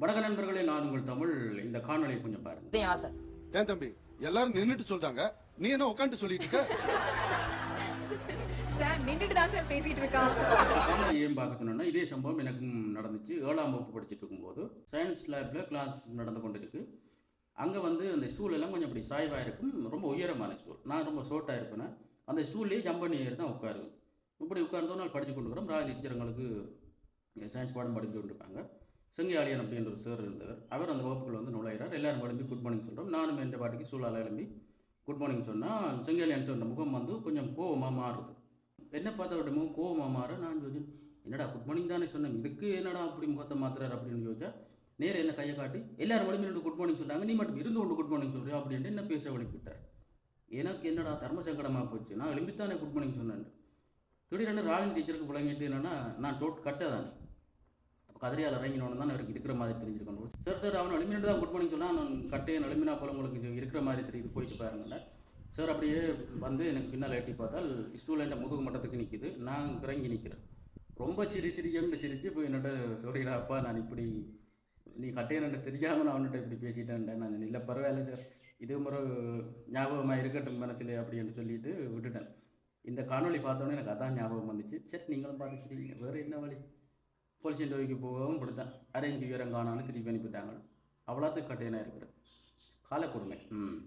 வணக்க நண்பர்களே நான் உங்கள் தமிழ். இந்த காணொளியை கொஞ்சம் பாருங்க. ஆசை. ஏன் தம்பி? எல்லாரும் நின்னுட்டு சொல்றாங்க. நீ என்ன உட்காந்து சொல்லிட்டு இருக்க? சார் நின்றுட்டு தான் சார் பேசிட்டு இருக்கான். ஏன் பார்க்க சொன்னேன்னா இதே சம்பவம் எனக்கும் நடந்துச்சு. ஏழாம் வகுப்பு படிச்சுட்டு இருக்கும்போது சயின்ஸ் லேபில் கிளாஸ் நடந்து கொண்டிருக்கு. அங்கே வந்து அந்த ஸ்டூல் எல்லாம் கொஞ்சம் இப்படி சாய்வாக இருக்கும். ரொம்ப உயரமான ஸ்டூல் நான் ரொம்ப ஷோர்ட்டாக இருப்பேன் அந்த ஸ்டூல்லேயே ஜம்ப் பண்ணி ஏறி தான் உட்காருவேன். இப்படி உட்கார்ந்தோம் நாள் படித்து கொண்டு இருக்கிறோம். ராஜ் டீச்சருங்களுக்கு சயின்ஸ் பாடம் படித்து கொண்டிருப்பாங்க செங்கையாளியன் அப்படின்ற ஒரு சார் இருந்தவர். அவர் அந்த வகுப்புகள் வந்து நுழையிறார். எல்லாரும் எழும்பி குட் மார்னிங் சொல்கிறோம் நானும் என்ற பாட்டுக்கு சூழலால் எழும்பி குட் மார்னிங் சொன்னால் செங்கையாளியன் சார் முகம் வந்து கொஞ்சம் கோவமாக மாறுது. என்ன பார்த்த அவருடைய முகம் கோவமாக மாற? நான் யோசிச்சேன் என்னடா குட் மார்னிங் தானே சொன்னேன். இதுக்கு என்னடா அப்படி முகத்தை மாத்துறாரு? அப்படின்னு யோசிச்சா நேரம் என்ன கையை காட்டி எல்லாரும் எழும்பி குட் மார்னிங் சொன்னாங்க. நீ மட்டும் இருந்து கொண்டு குட் மார்னிங் சொல்கிறியா அப்படின்ட்டு என்ன பேச வழிவிட்டார் எனக்கு என்னடா தர்ம சங்கடமாக போச்சு? நான் எழும்பித்தானே குட் மார்னிங் சொன்னேன் திடீரென ராகன் டீச்சருக்கு விளங்கிட்டு என்னென்னா நான் சோட் கட்டை தானே. கதிரியால் இறங்கினோன்னு தான் அவருக்கு இருக்கிற மாதிரி தெரிஞ்சிருக்கணும் சார் சார் அவன் எலிமினேட் தான் குட் மார்னிங் சொன்னால் நான் கட்டையை எலிமினா போல உங்களுக்கு இருக்கிற மாதிரி தெரியுது போயிட்டு பாருங்கண்ணே சார் அப்படியே வந்து எனக்கு பின்னால் எட்டி பார்த்தால் ஸ்டூலெண்ட்டை முதுகு மட்டத்துக்கு நிற்கிது நான் இறங்கி நிற்கிறேன். ரொம்ப சிரி சிரிக்கன்னு சிரித்து போய் என்னோட சொல்லிடா அப்பா நான் இப்படி நீ கட்டையை தெரியாமல் நான் அவன்கிட்ட இப்படி பேசிட்டேன்ட்டேன் நான் இல்லை பரவாயில்ல சார் இது முறை ஞாபகமாக இருக்கட்டும் மனசில் அப்படின்னு சொல்லிட்டு விட்டுட்டேன். இந்த காணொளி பார்த்தோன்னே எனக்கு அதான் ஞாபகம் வந்துச்சு. சரி நீங்களும் பார்த்துச்சிட்டீங்க வேறு என்ன வழி? போலீஸ் இன்டர்வியூக்கு போகவும் கொடுத்தேன் அரேஞ்ச் விவரம் காணான்னு திருப்பி அனுப்பிட்டாங்க. அவ்வளோத்துக்கு கட்டையனாக இருக்கிறது காலை கொடுமை ம்.